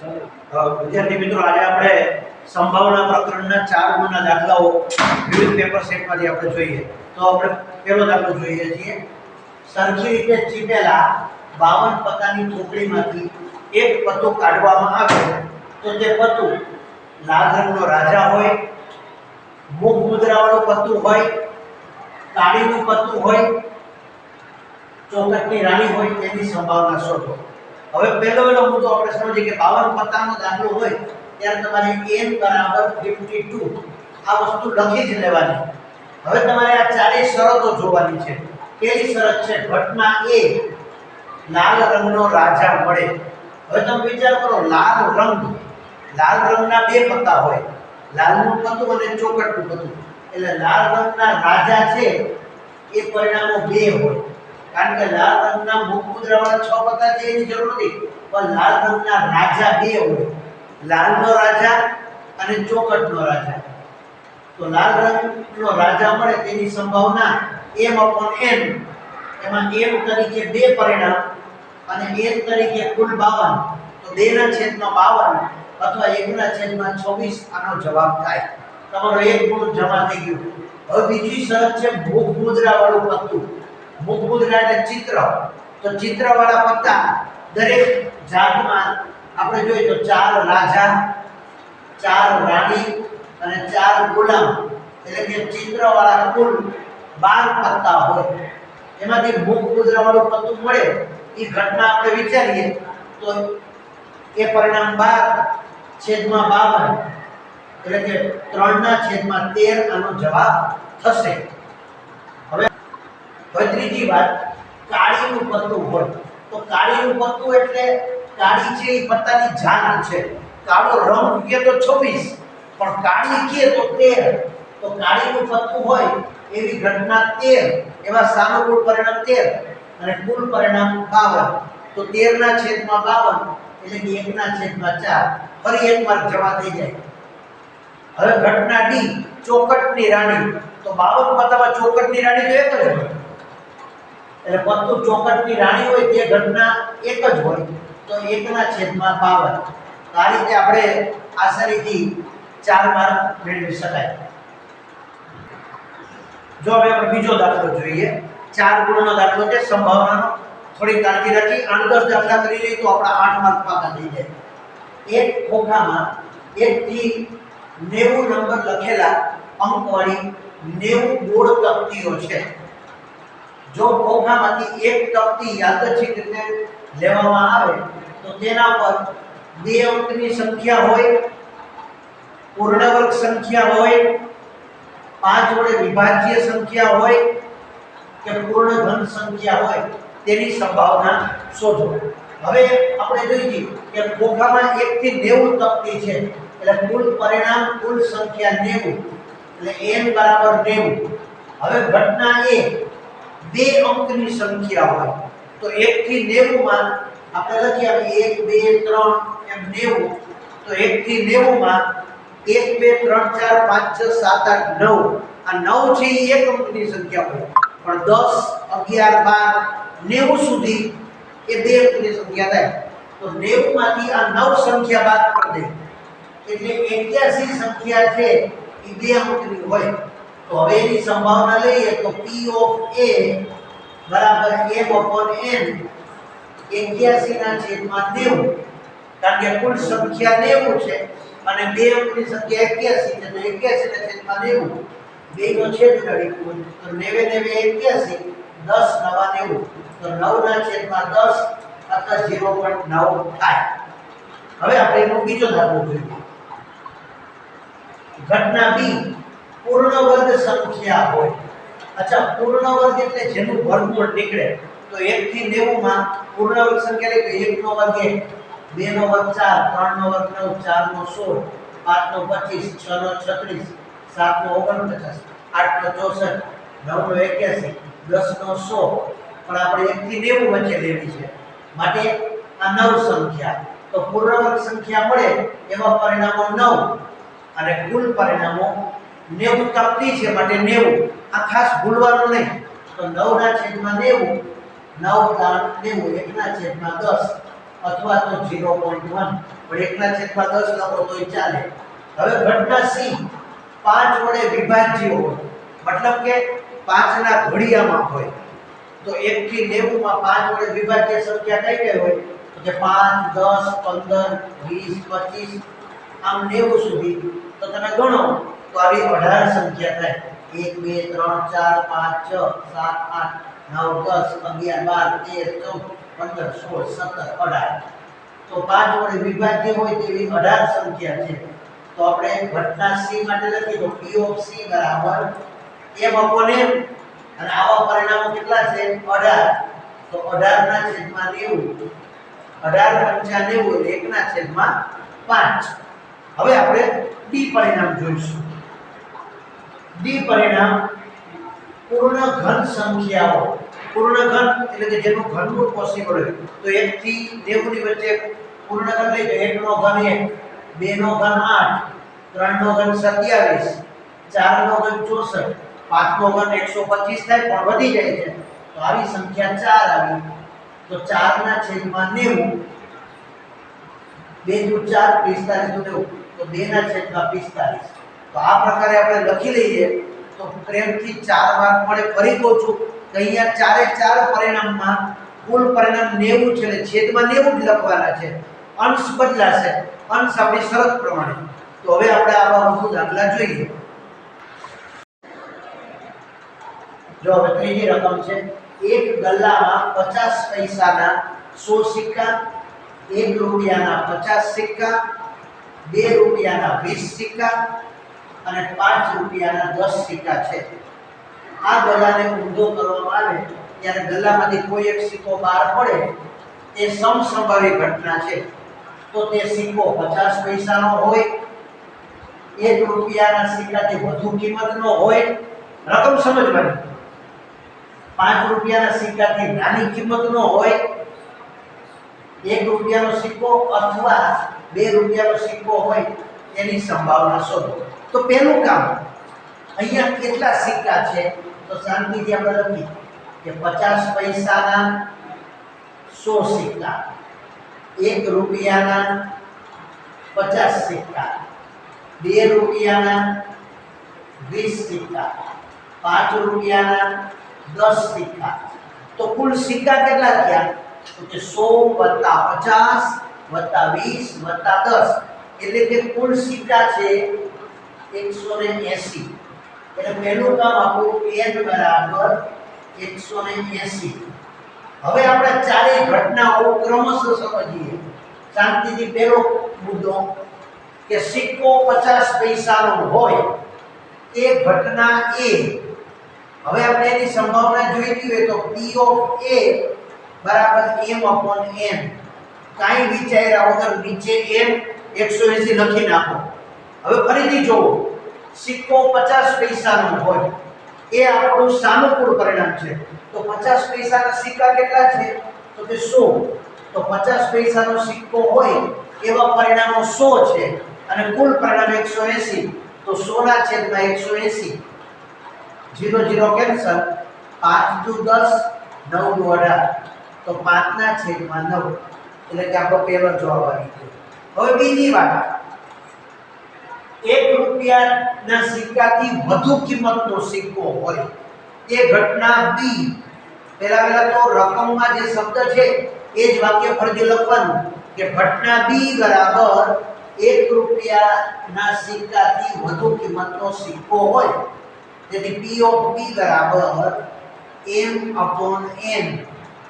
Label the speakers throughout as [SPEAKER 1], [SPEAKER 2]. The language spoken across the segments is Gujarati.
[SPEAKER 1] વિદ્યાર્થી મિત્રો, આજે આપણે સંભાવના પ્રકરણના ચાર ગુણના દાખલાઓ વિવિધ પેપર સેટમાંથી આપણે જોઈએ. તો આપણે પહેલો દાખલો જોઈએ છીએ. સરખી રીતે ચીપેલા બાવન પત્તાની ચોકડીમાંથી એક પત્તું કાઢવામાં આવે તો તે પત્તું લાલ રંગનો રાજા હોય, મુખ મુદ્રાવાળું પત્તું હોય, કાળીનું પત્તું હોય ચોકટની રાણી હોય, તેની સંભાવના શોધો. હવે પહેલો પહેલો મુદ્દો આપણે સમજીએ કે બાવન પત્તાનો દાખલો હોય, ત્યારે તમારે n બરાબર 52 આ વસ્તુ લખી જ લેવાની. હવે તમારે આ ચારેય શરતો જોવાની છે. પહેલી શરત છે? ઘટના એ લાલ રંગનો રાજા મળે. હવે તમે વિચાર કરો, લાલ રંગ, લાલ રંગના બે પત્તા હોય. લાલનું પત્તું અને ચોકટનું પત્તું એટલે લાલ રંગના રાજા છે, એ પરિણામો બે હોય. કારણ કે લાલ રંગના મુખ મુદ્રાવાળા છ પત્તા છે એની જરૂર નથી. પણ લાલ રંગના રાજા બે હોય. લાલનો રાજા અને ચોકટનો રાજા. તો લાલ રંગનો રાજા મળે તેની સંભાવના એમ અપોન એમ એમાં એમ તરીકે બે પરિણામ અને n તરીકે કુલ 52 તો 2 ના છેદમાં 52 અથવા 1 ના છેદમાં 26 આનો જવાબ થાય. તમારો એક ગુણ જમા થઈ ગયું. હવે બીજી શરત છે ભૂખ મુદ્રા વાળું પત્તું. મુખ મુદ્રા એટલે ચિત્ર. તો ચિત્ર વાળા પત્તા દરેક જાતમાં આપણે જોઈએ તો ચાર રાજા, ચાર રાણી અને ચાર ગુલામ. એટલે કે ચિત્ર વાળા કુલ 12 પત્તા હોય. એમાંથી મુખ મુદ્રા વાળું પત્તું મળે. એ ઘટના આપણે વિચારીએ તો એ પરિણામ 12 છેદમાં 52 એટલે કે 3 ના છેદમાં 13 આનો જવાબ થશે. હવે વાત કાળીનું પત્તું હોય. તો કાળીનું પત્તું એટલે કાળી છે એ પત્તાની જાત છે. કાળો રંગ કે તો 26 પણ કાળી કે તો 13 તો કાળીનું પત્તું હોય એવી ઘટના 13 એવા સાનુકૂળ પરિણામ 13 અને કુલ પરિણામ 52 તો 13 ના છેદમાં 52 એટલે કે 1 ના છેદમાં 4 ફરી એક વાર જવા થઈ જાય. હવે ઘટના ડી, ચોકટની રાણી. તો 52 પત્તામાં ચોકટની રાણી તો એક એટલે પત્તુ ચોકટની રાણી હોય તે ઘટના એક જ હોય. તો એકના છેદમાં 52 તો આ રીતે આપણે આસાનીથી ચાર માર્ક મેળવી શકાય. જો હવે આપણે બીજો દાખલો જોઈએ. ચાર ગુણનો દાખલો છે સંભાવનાનો. થોડી કાળજી રાખી. આઠ દસ દાખલા કરી લઈએ તો આપણા આઠ માર્ક પાકા થઈ જાય. એક ખોખામાં એકથી નેવું નંબર લખેલા અંકવાળી નેવું ગોળ તકતીઓ છે. જો ભોગામાંથી એક તકતી યાદચ્છિક રીતે લેવામાં આવે, તો તેના પર બે અંકની સંખ્યા હોય, પૂર્ણવર્ગ સંખ્યા હોય, પાંચ વડે વિભાજ્ય સંખ્યા હોય કે પૂર્ણ ધન સંખ્યા હોય, તેની સંભાવના શોધો. હવે આપણે જોઈએ કે ખોખામાં 1 થી 90 તકતી છે, એટલે કુલ પરિણામ કુલ સંખ્યા 90 એટલે એન બરાબર 90 હવે ઘટના એ બે અંકની સંખ્યા હોય. તો 1 થી 90 માં આપણે લખીએ 1 2 3 એમ 90 તો 1 થી 90 માં 1 2 3 4 5 6 7 8 9 આ 9 છે એ એક અંકની સંખ્યા હોય. પણ 10 11 12 90 સુધી એ બે અંકની સંખ્યા થાય. તો 90 માંથી આ 9 સંખ્યા બાદ કરી દે. એટલે 81 સંખ્યા છે એ બે અંકની હોય. તો હવે એની સંભાવના લઈએ તો p ઓફ a બરાબર m upon n 81 ના છેદમાં 90 કારણ કે કુલ સંખ્યા 90 છે અને બે અંકની સંખ્યા 81 છે તો 81 ના છેદમાં 90 બે નો છેદ કુલ. તો 90 90 81 10 નવા 90 તો 9 ના છેદમાં 10 અથવા 0.9 થાય. હવે આપણે એનો બીજો દાખલો જોઈએ. ઘટના બી પૂર્ણ વર્ગ સંખ્યા હોય. અચ્છા પૂર્ણ વર્ગ એટલે જેનું વર્ગમૂળ નીકળે. તો 1 થી 90 માં પૂર્ણ વર્ગ સંખ્યા એટલે કે 1 નો વર્ગ 1 2 નો વર્ગ 4 3 નો વર્ગ 9 4 નો 16 5 નો 25 6 નો 36 7 નો 49 8 નો 64 9 નો 81 10 નો 100 પણ આપણે 1 થી 90 વચ્ચે લેવી છે. માટે આ નવ સંખ્યા. તો પૂર્ણ વર્ગ સંખ્યા મળે એવા પરિણામો 9 અને કુલ પરિણામો 90 તકતી છે માટે 90 આ ખાસ ભૂલવાનું નહીં. તો 9 ના છેદમાં 90 9 દાન 90 1 ના છેદમાં દસ, અથવા તો ઝીરો પોઈન્ટ વન. પણ એકના છેદમાં દસ લખો એ ચાલે. હવે ઘટના સી, પાંચ વડે વિભાજ્ય હોય. મતલબ કે પાંચના ઘડિયામાં હોય. તો એક થી નેવું પાંચ વડે વિભાજ્ય સંખ્યા કઈ કઈ હોય? તો કે પાંચ, દસ, પંદર, વીસ, પચીસ. આમ નેવું સુધી. તો તમે ગણો. તો આવી અઢાર સંખ્યા થાય. એક, બે, ત્રણ, ચાર, પાંચ, છ, સાત, આઠ, નવ, દસ, અગિયાર, બાર, તેર, ચૌદ, પંદર, સોળ, સત્તર, અઢાર. તો પાંચ વડે વિભાજ્ય હોય તેવી અઢાર સંખ્યા છે. તો આપણે ઘટના સી માટે લખી દો પી ઓફ સી બરાબર એમ અપોન એમ. અને આવા પરિણામો કેટલા છે? અઢાર. તો અઢાર ના છેદમાં નેવું. અઢાર પંચા નેવું એકના છેદમાં પાંચ. હવે આપણે ડી પરિણામ જોઈશું. ડી પરિણામ પૂર્ણ ઘન સંખ્યાઓ પૂર્ણ ઘન એટલે કે જેનું ઘનમૂળ પોસિબલ હોય. તો 1 થી 90 ની વચ્ચે પૂર્ણ ઘન લઈ તો 1 નો ઘન 1 2 નો ઘન 8 3 નો ઘન 27 4 નો ઘન 64 5 નો ઘન 125 થાય, પણ વધી જાય છે. તો આવી સંખ્યા 4 આવી. તો 4 ના છેદમાં 90 2 દુ 4 45 દુ 90 તો 2 ના છેદમાં 45 તો આ પ્રકારે આપણે લખી લઈએ તો પ્રેમથી ચાર માર્ક મળે ફરી કહું છું કે અહીંયા ચારે ચાર પરિણામમાં કુલ પરિણામ 90 છે એટલે છેદમાં 90 જ લખવાના છે. અંશ બદલાશે. અંશ આપણી શરત પ્રમાણે. તો હવે આપણે આવા વધુ દાખલા જોઈએ. જો હવે ત્રીજી રકમ છે. એક ગલ્લામાં પચાસ પૈસાના સો સિક્કા, એક રૂપિયાના પચાસ સિક્કા, બે રૂપિયાના વીસ સિક્કા અને પાંચ રૂપિયાના દસ સિક્કા છે. આ ગલાને ઊંધો કરવામાં આવે, ત્યારે ગલામાંથી કોઈ એક સિક્કો બહાર પડે તે સમસંભાવી ઘટના છે. તો તે સિક્કો પચાસ પૈસાનો હોય, એક રૂપિયાના સિક્કાથી વધુ કિંમતનો હોય, રકમ સમજવાની. પાંચ રૂપિયાના સિક્કાથી નાની કિંમતનો હોય, એક રૂપિયાનો સિક્કો અથવા બે રૂપિયાનો સિક્કો હોય તેની સંભાવના શોધો. તો પહેલું કામ, અહીંયા કેટલા સિક્કા છે? તો શાંતિથી આપણે લખીએ કે પચાસ પૈસાના સો સિક્કા, એક રૂપિયાના પચાસ સિક્કા, બે રૂપિયાના વીસ સિક્કા, પાંચ રૂપિયાના દસ સિક્કા. તો કુલ સિક્કા કેટલા થયા? તો કે સો વત્તા પચાસ વત્તા વીસ વત્તા દસ. એટલે કે કુલ સિક્કા છે એકસો ને એટલે પહેલું કામ આપણું n બરાબર એકસો ને એસી. હવે આપણે ચારેય ઘટનાઓ ક્રમશઃ સમજીએ. શાંતિથી પહેલો મુદ્દો કે સિક્કો પચાસ પૈસાનો હોય એ ઘટના એ. હવે આપણે એની સંભાવના જોઈતી હોય તો પી a બરાબર એમ અપોન એમ કાંઈ વિચાર્યા વગર નીચે એમ એકસો એસી લખી નાખો. હવે ફરીથી જોવો. સિક્કો પચાસ પૈસાનો હોય. એ આપણું સાનુકૂળ પરિણામ છે. તો પચાસ પૈસાના સિક્કા કેટલા છે? તો કે સો. તો પચાસ પૈસાનો સિક્કો હોય, એવા પરિણામો સો છે. અને કુલ પરિણામ એકસો એસી. તો સોના છેદમાં એકસો એસી. Zero zero cancel. પાંચ દુ દસ, નવ દુ અઢાર. તો પાંચના છેદમાં નવ. એટલે કે આપણો પહેલો જવાબ આવી ગયો. હવે બીજી વાત. એક રૂપિયાના સિક્કાથી વધુ કિંમતનો સિક્કો હોય. તે ઘટના બી પહેલા પહેલા તો રકમમાં જે શબ્દ છે, એ જ વાક્ય ફરજે લખવાનું કે ઘટના બી બરાબર એક રૂપિયાના સિક્કાથી વધુ કિંમતનો સિક્કો હોય. તેથી પી ઓફ બી બરાબર એમ અપોન એમ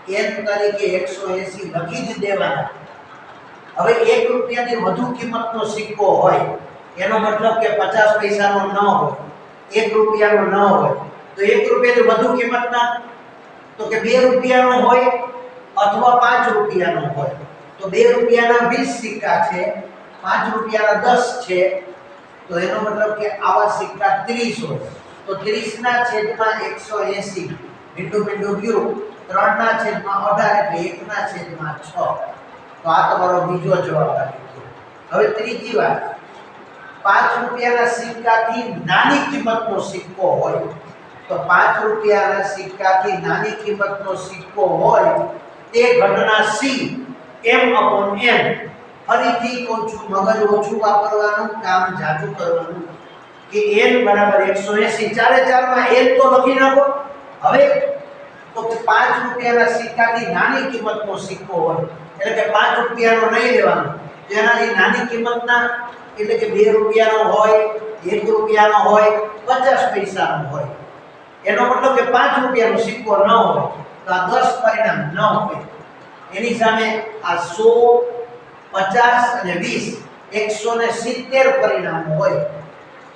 [SPEAKER 1] એન તરીકે એકસો એસી લખી જ દેવાના. હવે એક રૂપિયાથી વધુ કિંમતનો સિક્કો હોય એનો મતલબ કે પચાસ પૈસાનો ન હોય, એક રૂપિયાનો ન હોય, તો એક રૂપિયાની વધુ કિંમતના? તો કે બે રૂપિયાનો હોય અથવા પાંચ રૂપિયાનો હોય? તો બે રૂપિયાના વીસ સિક્કા છે, પાંચ રૂપિયાના દસ છે, તો એનો મતલબ કે આવા સિક્કા ત્રીસ હોય. તો ત્રીસના છેદમાં એકસો એંસી મીંડું મીંડું ગયું ત્રણના છેદમાં અઢાર એટલે એકના છેદમાં છ. તો આ તમારો બીજો જવાબ આવી ગયો હવે ત્રીજી વાત. પાંચ રૂપિયાના સિક્કાથી નાની કિંમતનો સિક્કો હોય, તો પાંચ રૂપિયાના સિક્કાથી નાની કિંમતનો સિક્કો હોય, તે ઘટના સી, m અપોન n. ફરીથી કહું છું, મગજ ઓછું વાપરવાનું, કામ જાજુ કરવાનું, કે n બરાબર 180 ચારે ચારમાં n તો લખી નાખો. હવે, તો કે 5 રૂપિયાના સિક્કાની નાની કિંમતનો સિક્કો હોય, એટલે કે 5 રૂપિયાનો નહીં લેવાનો. તેનાથી નાની કિંમતના એટલે કે બે રૂપિયાનો હોય, એક રૂપિયાનો હોય 50 પૈસાનો હોય. એનો મતલબ કે પાંચ રૂપિયાનો સિક્કો ન હોય, તો આ દસ પરિણામ ન હોય. એની સામે આ સો, પચાસ અને વીસ એકસો ને સિત્તેર પરિણામ હોય.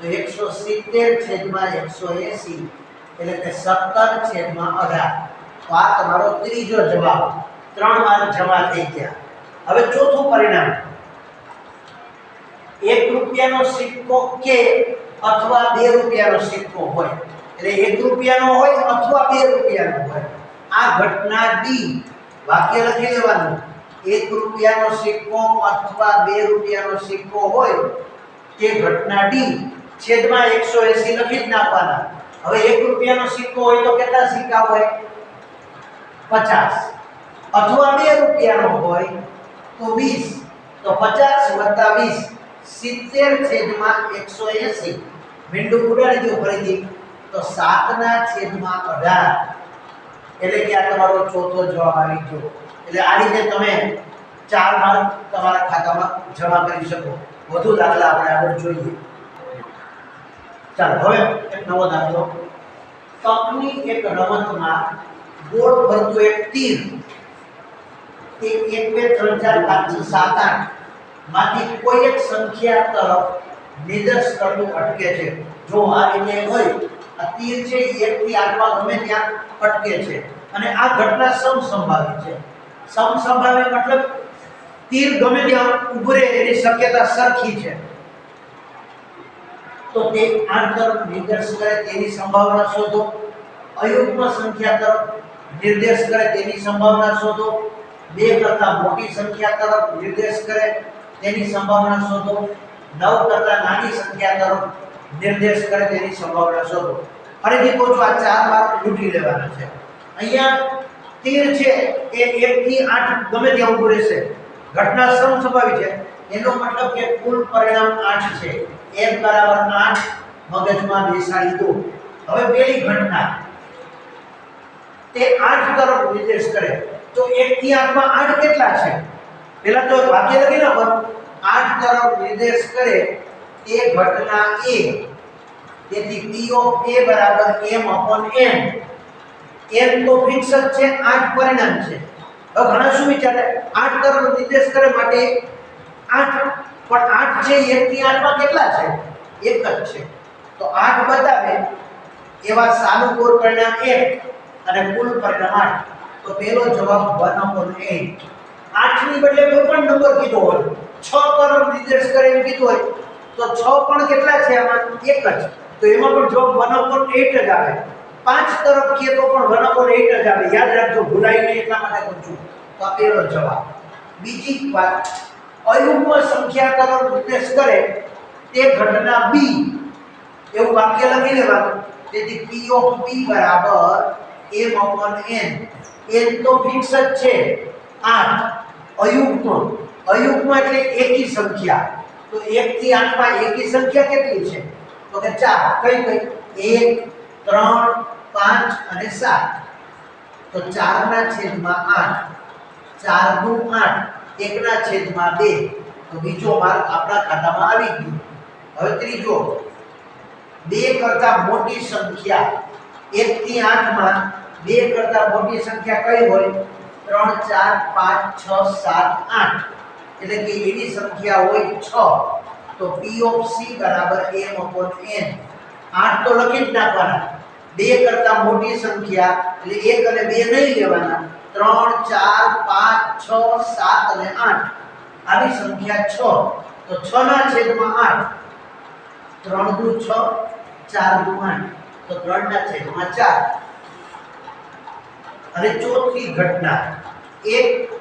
[SPEAKER 1] તો 170 છેદમાં 180 એટલે કે 17 છેદમાં 18 તો આ તમારો ત્રીજો જવાબ, ત્રણ વાર જમા થઈ ગયા. હવે ચોથું પરિણામ. એક રૂપિયાનો સિક્કો કે અથવા બે રૂપિયાનો સિક્કો હોય. એટલે એક રૂપિયાનો હોય અથવા બે રૂપિયાનો હોય. આ ઘટના ડી. વાક્ય લખી લેવાનું. એક રૂપિયાનો સિક્કો અથવા બે રૂપિયાનો સિક્કો હોય તે ઘટના ડી. છેદમાં 180 લખી જ નાખવાના. હવે એક રૂપિયાનો સિક્કો હોય તો કેટલા સિક્કા હોય? 50 અથવા બે રૂપિયાનો હોય તો વીસ. તો 50 વત્તા 20 70 છેદમાં 180 મીંડું ઉડાડી દો ફરીથી. તો 7 ના છેદમાં 18 એટલે કે આ તમારો ચોથો જવાબ આવી ગયો. એટલે આ રીતે તમે ચાર માર્ક તમારા ખાતામાં જમા કરી શકો. વધુ દાખલા આપણે આગળ જોઈએ. ચાલો, હવે એક નવો દાખલો. કપની એક રમતમાં ગોળ ફરતું એક તીર. તે એક, બે, ત્રણ, ચાર, પાંચ, છ, સાત, આઠ. માંથી કોઈ એક સંખ્યા તરફ નિર્દેશ કરતું અટકે છે. જો આ રીતે હોય, આ તીર છે એ એક થી આઠમાં ગમે ત્યાં અટકે છે. અને આ ઘટના સમસંભાવી છે. સમસંભાવી મતલબ તીર ગમે ત્યાં ઉભરે એની શક્યતા સરખી છે. તો તે આઠ તરફ નિર્દેશ કરે તેની સંભાવના શોધો. અયુગ્મ સંખ્યા તરફ નિર્દેશ કરે તેની સંભાવના શોધો. બે કરતા મોટી સંખ્યા તરફ નિર્દેશ કરે. તેની સંભાવના શોધો. નવ કરતા નાની સંખ્યા તરફ નિર્દેશ કરે તેની સંભાવના શોધો. ફરીથી કહું છું, આ ચાર માર્ક લૂંટી લેવાના છે. અહીંયા તીર છે, એ એકથી આઠ ગમે ત્યાં ઊભું રહેશે. ઘટના સંભાવી છે. એનો મતલબ કે કુલ પરિણામ આઠ છે. એમ બરાબર આઠ મગજમાં બેસાડી દો. હવે પેલી ઘટના. તે આઠ તરફ નિર્દેશ કરે. તો એક થી આઠમાં આઠ કેટલા છે? પેલા તો વાક્ય લખી નાખો. તરફ નિર્દેશ કરે તે ઘટના એ. તેથી p ઓફ a બરાબર m n. N તો ફિક્સ જ છે, આઠ પરિણામ છે. હવે ઘણા શું વિચારે? આઠ તરફ નિર્દેશ કરે માટે આઠ. પણ આઠ છે એક થી આઠમાં કેટલા છે? એક જ છે. તો આઠ બતાવે એવા સાનુકૂળ પરિણામ એક અને કુલ પરિણામ આઠ. તો પહેલો જવાબ વન upon eight આઠની બદલે કોઈ પણ નંબર કીધો હોય છ તરફ નિર્દેશ કરે એમ કીધું હોય, તો છ પણ કેટલા છે આમાં? એક જ. તો એમાં પણ જવાબ વન upon eight જ આવે. પાંચ તરફ કીએ તો પણ વન upon eight જ આવે. યાદ રાખજો, ભૂલાય નહીં એટલા માટે કહું છું. તો આ પહેલો જવાબ. બીજી વાત, અયુગ્મ સંખ્યા તરફ નિર્દેશ કરે તે ઘટના બી એવું વાક્ય લખી લેવાનું. તેથી p of b બરાબર m upon n. N તો ફિક્સ જ છે. 8 અયુગ્મ. અયુગ્મ એટલે એકી સંખ્યા. તો 1 થી 8 માં એકી સંખ્યા કેટલી છે? તો કે 4 કઈ કઈ? 1 3 5 અને 7 તો 4 ના છેદમાં 8 4 નું 8 1 ના છેદમાં 2 તો બીજો માર્ક આપણા ખાતામાં આવી ગયો. હવે ત્રીજો. બે કરતા મોટી સંખ્યા. એક થી આઠમાં બે કરતા મોટી સંખ્યા કઈ હોય? ત્રણ, ચાર, પાંચ, છ, સાત, આઠ. એટલે કે એવી સંખ્યા હોય છ, તો p ઓફ c બરાબર m upon n. આઠ તો લખી જ નાખવાના. બે કરતા મોટી સંખ્યા, એટલે એક અને બે નહીં લેવાના. ત્રણ, ચાર, પાંચ, છ, સાત અને આઠ. આવી સંખ્યા છ. તો છ ના છેદમાં આઠ. ત્રણ દુ છ, ચાર દુ આઠ. તો ત્રણ ના છેદમાં ચાર. અને ચોથી ઘટના. એક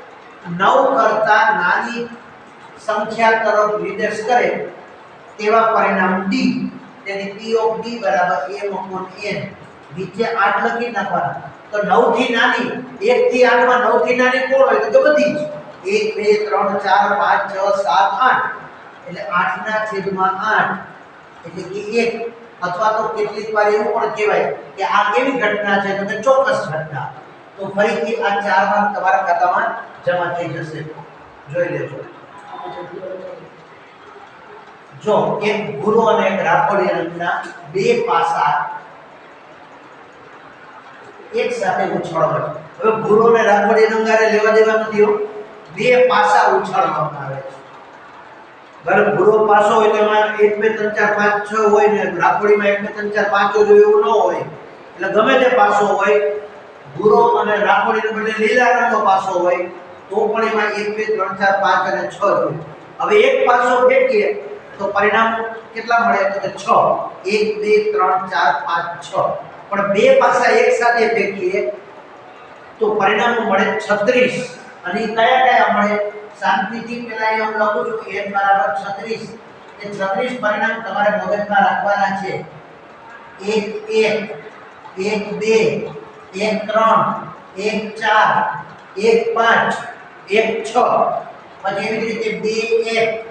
[SPEAKER 1] નવ કરતા નાની સંખ્યા તરફ નિર્દેશ કરે તેવા પરિણામ ડી તેથી p ઓફ d બરાબર m upon n. નીચે 8 લખી નાખવાના. તો 9 થી નાની 1 થી 8 માં 9 થી નાની કોણ હોય? તો બધી જ. એક, બે, ત્રણ, ચાર, પાંચ, છ, સાત, આઠ. એટલે આઠના છેદમાં આઠ. એટલે કે એક. અથવા તો કેટલીક વાર એવું પણ કહેવાય કે આ કેવી ઘટના છે? તો કે ચોક્કસ ઘટના. તો ફરીથી આ ચાર માર્ક તમારા ખાતામાં જમા થઈ જશે જોઈ લેજો જો એક ભૂરો અને એક રાખોડી રંગના બે પાસા એક સાથે ઉછાળવા હવે ભૂરો અને રાખોડી રંગારે લેવા દેવા નથી હો. બે પાસા ઉછાળવામાં આવે છે બરાબર ભૂરો પાસો હોય તો એમાં એક બે ત્રણ ચાર પાંચ છ હોય ને રાખોડીમાં એક બે ત્રણ ચાર પાંચ જ હોય એવું ન હોય એટલે ગમે તે પાસો હોય ભૂરો અને રાખોડીને બદલે લીલા રંગનો પાસો હોય, તો પણ એમાં એક, બે, ત્રણ, ચાર, પાંચ અને છ જ હોય હવે એક પાસો ફેંકીએ, તો પરિણામ કેટલા મળે? તો કે છ. એક, બે, ત્રણ, ચાર, પાંચ, છ. પણ બે પાસા એક સાથે ફેંકીએ, તો પરિણામ મળે છત્રીસ. અને કયા કયા મળે? શાંતિથી પેલા એ હું લખું છું n બરાબર છત્રીસ. એ છત્રીસ પરિણામ તમારે મગજમાં રાખવાના છે. એક એક એક, બે એક ત્રણ, એક ચાર, એક પાંચ, એક છ. પછી એવી રીતે બે એક,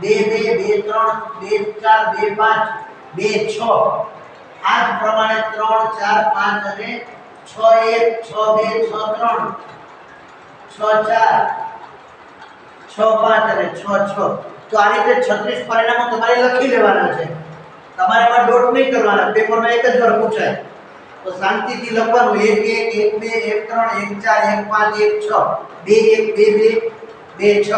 [SPEAKER 1] બે બે બે ત્રણ, બે ચાર, બે પાંચ, બે છ. આ જ પ્રમાણે ત્રણ, ચાર, પાંચ અને છ એક, છ બે, છ ત્રણ. છ ચાર, છ પાંચ અને છ છ. તો આ રીતે છત્રીસ પરિણામો તમારે લખી લેવાના છે. તમારે એમાં ડોટ નહીં કરવાના, પેપરમાં એક જ વાર પૂછાય. તો શાંતિથી લખવાનું. એક એક એક, બે, એક, ત્રણ, એક, ચાર, એક, પાંચ, એક, છ. બે, એક, બે બે બે, છ.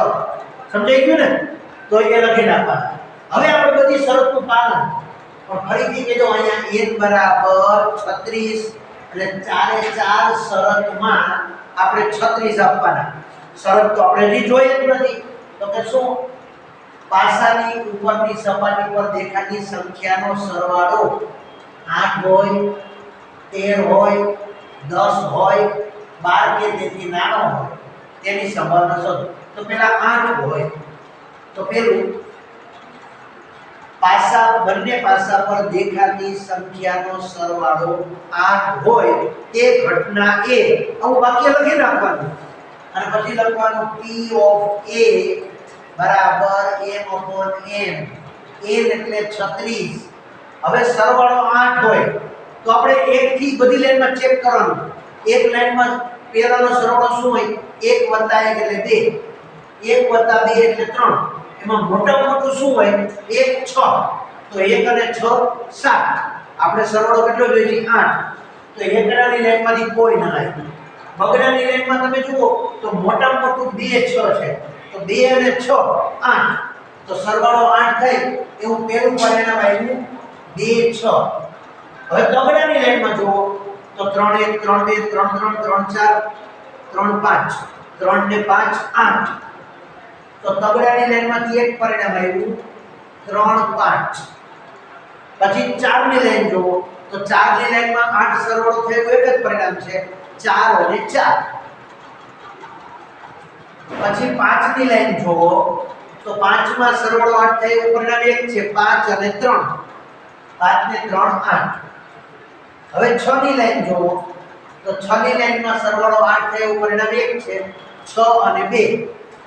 [SPEAKER 1] સમજાઈ ગયું ને? તો એ લખી નાખવાના. હવે આપણે બધી શરતનું પાલન પણ ફરીથી કીધું અહીંયા એક બરાબર છત્રીસ એટલે ચારે ચાર શરતમાં આપણે છત્રીસ આપવાના. શરત તો આપણે હજી જોઈએ જ નથી. તો કે શું? પાસાની ઉપરની સપાટી પર દેખાતી સંખ્યાનો સરવાળો આઠ હોય તેર હોય, દસ હોય, બાર કે તેથી નાનો હોય, તેની સંભાવના શોધો તો પેલા આઠ હોય. તો પેલું પાસા, બંને પાસા પર દેખાતી સંખ્યાનો સરવાળો આઠ હોય, તે ઘટના એ. આવું વાક્ય લખી નાખવાનું. અને પછી લખવાનું પી ઓફ એ બરાબર એમ અપોન એમ n એટલે 36 હવે સરવાળો આઠ હોય. તો આપણે એક થી બધી લાઈનમાં ચેક કરવાનું. એક લાઈનમાં પહેલાનો સરવાળો શું હોય? 1 1 એટલે 2 1 2 એટલે 3 એમાં મોટા મોટું શું હોય? 1 6 તો 1 અને 6 7 આપણે સરવાળો કેટલો જોઈએ છે? 8 તો એકડાની લાઈનમાંથી કોઈ ના આવે બગડાની લાઈનમાં તમે જુઓ તો મોટામાં મોટું બે છ છે. તો બે અને છ, આઠ. તો સરવાળો આઠ થાય. એવું પહેલું પરિણામ આવ્યું બે છ. હવે તગડાની લાઈનમાં જુઓ, તો ત્રણ એક, ત્રણ બે, ત્રણ ત્રણ ત્રણ ચાર, ત્રણ પાંચ, ત્રણ ને પાંચ, આઠ. તો તગડાની લાઈનમાંથી એક પરિણામ આવ્યું, ત્રણ પાંચ. પછી ચારની લાઈન જુઓ, તો ચારની લાઈનમાં આઠ સરવાળો થયો એક જ પરિણામ છે, ચાર અને ચાર. પછી પાંચની લાઈન જુઓ, તો પાંચમાં સરવાળો આઠ થાય એવું પરિણામ એક છે, પાંચ અને ત્રણ. પાંચ ને ત્રણ, આઠ. હવે 6 ની લાઈન જુઓ. તો 6 ની લાઈનમાં સરવાળો આઠ થાય એવું પરિણામ એક છે. છ અને બે.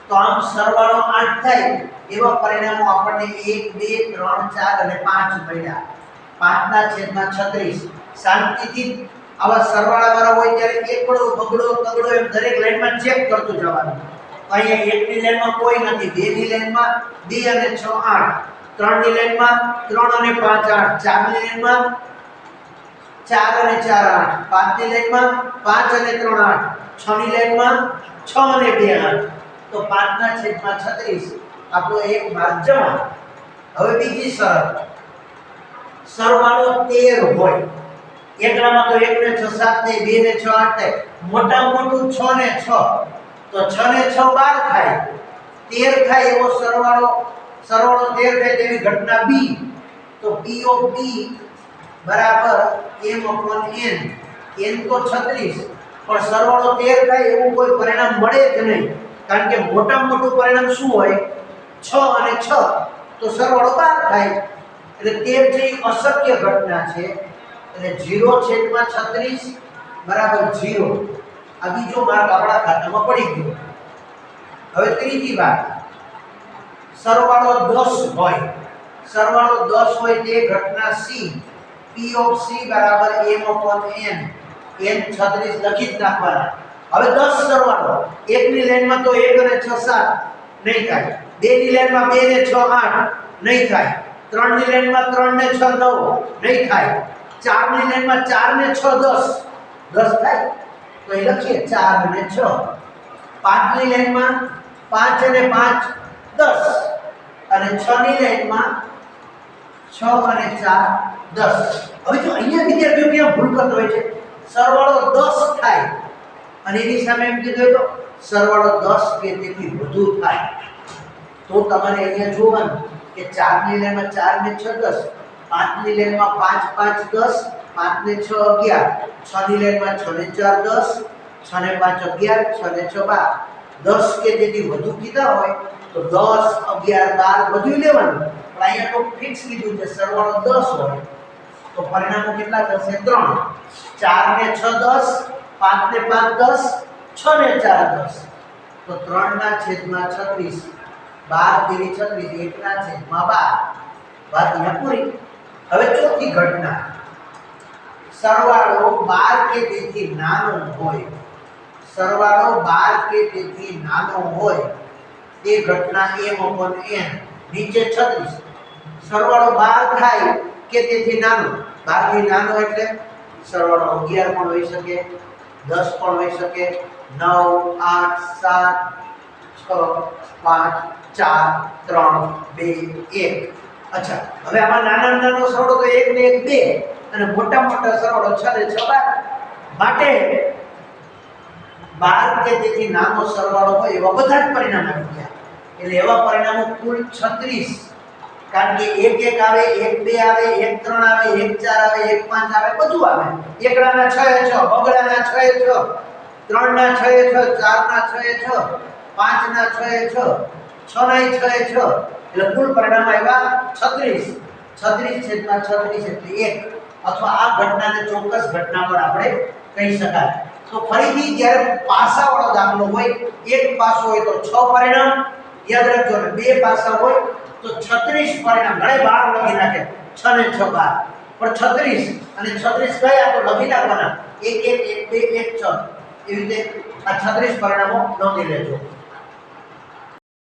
[SPEAKER 1] તો આમ સરવાળો આઠ થાય, એવા પરિણામો આપણને એક, બે, ત્રણ, ચાર અને પાંચ મળ્યા. પાંચના છેદમાં છત્રીસ. શાંતિથી આવા સરવાળા વાળા હોય ત્યારે એકડો, બગડો, તગડો એમ દરેક લાઈનમાં ચેક કરતો જવાનું. અહીંયા એકની લાઈનમાં કોઈ નથી. બેની લાઈનમાં બે અને છ આઠ. ત્રણની લાઈનમાં ત્રણ અને પાંચ આઠ. ચારની લાઈનમાં ચાર અને ચાર આઠ. પાંચની લાઈનમાં પાંચ અને ત્રણ આઠ. છ ની લાઈનમાં છ અને બે આઠ. તો પાંચના છેદમાં છત્રીસ. આપણો એક માર્ગ જમા. હવે બીજી શરત. સરવાળો તેર હોય. એકડામાં તો એક ને છ, સાત ને બે ને છ, આઠ ને મોટામાં મોટું છ ને છ. તો છ ને છ બાર થાય. તેર થાય એવો સરવાળો. સરવાળો તેર થાય તેવી ઘટના બી. તો પી ઓફ બી બરાબર એમ અપોન એન. એન તો છત્રીસ, પણ સરવાળો તેર થાય એવું કોઈ પરિણામ મળે જ નહીં. કારણ કે મોટામાં મોટું પરિણામ શું હોય? છ અને છ, તો સરવાળો બાર થાય. એટલે 13 જે અશક્ય ઘટના છે, એટલે જીરો છેદમાં છત્રીસ બરાબર જીરો. આ બીજો માર્ગ આપણા ખાતામાં પડી ગયો. હવે ત્રીજી વાત. સરવાળો દસ હોય. સરવાળો દસ હોય તે ઘટના સી. પી ઓફ સી બરાબર એમ અપોન એન એન છત્રીસ લખી જ નાખવાના હવે દસ સરવાળો. એકની લાઈનમાં તો એક અને છ સાત નહીં થાય. બે ની લાઈનમાં બે ને છ આઠ નહીં થાય. ત્રણની લાઈનમાં ત્રણ ને છ નવ નહીં થાય. ચારની લાઈનમાં ચાર ને છ દસ. દસ થાય? તો એ લખીએ ચાર અને છ. પાંચની લાઈનમાં પાંચ અને પાંચ દસ. અને છ ની લાઈનમાં છ અને ચાર, દસ. હવે જો અહીંયા વિદ્યાર્થીઓ ક્યાં ભૂલ કરતો હોય છે? સરવાળો દસ થાય. અને એની સામે એમ કીધું હોય સરવાળો દસ કે તેથી વધુ થાય. તો તમારે અહીંયા જોવાનું કે ચારની લેનમાં ચાર ને છ દસ, પાંચની લેનમાં પાંચ પાંચ દસ પાંચ ને છ અગિયાર. છની લેનમાં છ ને ચાર દસ છ પાંચ અગિયાર છ ને છ બાર. દસ કે તેથી વધુ કીધા હોય તો દસ, અગિયાર, બાર બધું લેવાનું. પણ અહીંયા તો ફિક્સ કીધું છે, સરવાળો દસ હોય, તો પરિણામો કેટલા થશે ત્રણ. ચાર ને છ દસ, પાંચ ને પાંચ દસ, છ ને ચાર દસ. તો ત્રણ ના છેદમાં છત્રીસ બાર તેરી છત્રીસ એકના છેદમાં બાર. વાત અહીંયા પૂરી. હવે ચોથી ઘટના. સરવાળો બાર કે તેથી નાનો હોય, સરવાળો બાર કે તેથી નાનો હોય તે ઘટના એમ અપોન એન નીચે છત્રીસ સરવાળો બાર થાય કે તેથી નાનો? બારથી નાનો એટલે સરવાળો અગિયાર પણ હોઈ શકે, દસ પણ હોઈ શકે, નવ, આઠ, સાત, છ, પાંચ, ચાર, ત્રણ, બે, એક. અચ્છા, હવે આમાં નાના નાનો સરવાળો તો એક ને એક બે, અને મોટા મોટા સરવાળો છ ને છ બાર. માટે બાર કે તેથી નાનો સરવાળો હોય એવા બધા જ પરિણામ આવી ગયા. એટલે એવા પરિણામો કુલ છત્રીસ. કારણ કે એક એક આવે, એક બે આવે, એક ત્રણ આવે, એક ચાર આવે, એક પાંચ આવે, બધું આવે. એકડાના છ એ છ, બગડાના છ એ છ, ત્રણના છ એ છ, ચારના છ એ છ, પાંચના છ એ છ, છના છ એ છ. એટલે કુલ પરિણામ આવ્યા છત્રીસ. છત્રીસ છેદમાં છત્રીસ એટલે એક. અથવા આ ઘટનાને ચોક્કસ ઘટના પર આપણે કહી શકાય. તો ફરીથી જ્યારે પાસાવાળો દાખલો હોય, એક પાસો હોય તો છ પરિણામ. યાદ રાખજો બે પાસા હોય તો છત્રીસ પરિણામ ઘણે 12 લખી નાખે. 6 ને છ બાર. પણ છત્રીસ અને છત્રીસ કયા? તો લખી નાખવાના. એક એક એક, બે, એક, છ. એવી રીતે આ છત્રીસ પરિણામો નોંધી લેજો.